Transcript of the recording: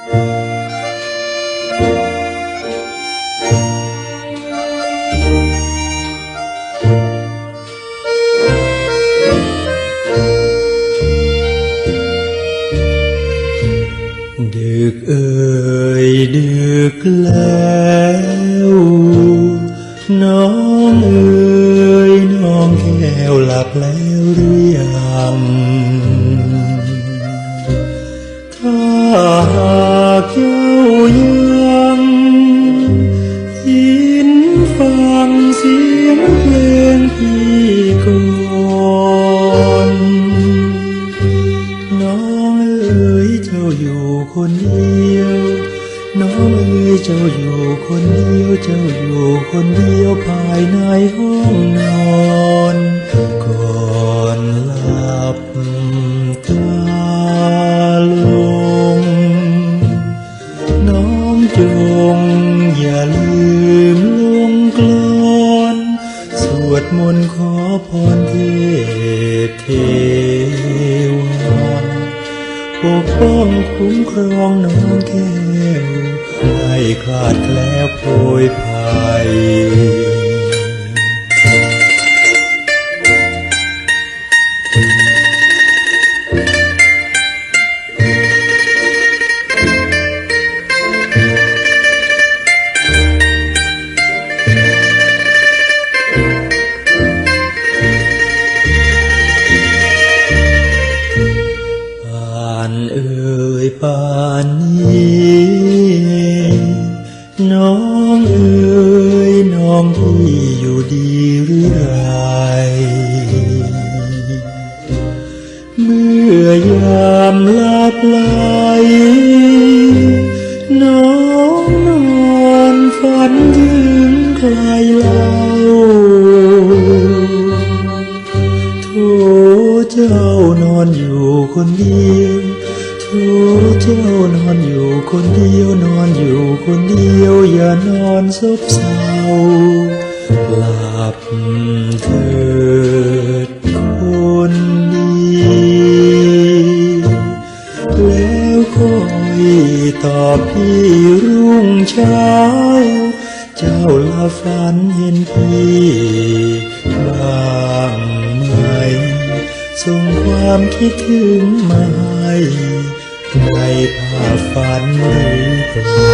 ดึกเอ่ย คนเดียว น้องเอ๋ยเจ้าอยู่คนเดียว เจ้าอยู่คนเดียวภายในห้องนอนก่อนหลับตาลง น้องจงอย่าลืมลงกลอนสวดมนต์ขอพรเทพเทวา ปกป้องคุ้มครองน้องแก้วให้คลาดแคล้วโผยผ ป่านนี้น้องเอ่ยน้องที่อยู่ดีหรือไรเมื่อยามลับไหลน้องนอนฝันถึงใครเล่าโถเจ้านอนอยู่คนเดียว โถเจ้านอนอยู่คนเดียวนอนอยู่คนเดียวอย่านอนซบเศร้าหลับเถิดคนดีแล้วคอยตอบพี่รุ่งเช้า เจ้าลาฝันเห็นพี่บ้างไหมส่งความคิดถึงมาให้ ในภาพฝันหรือเปล่า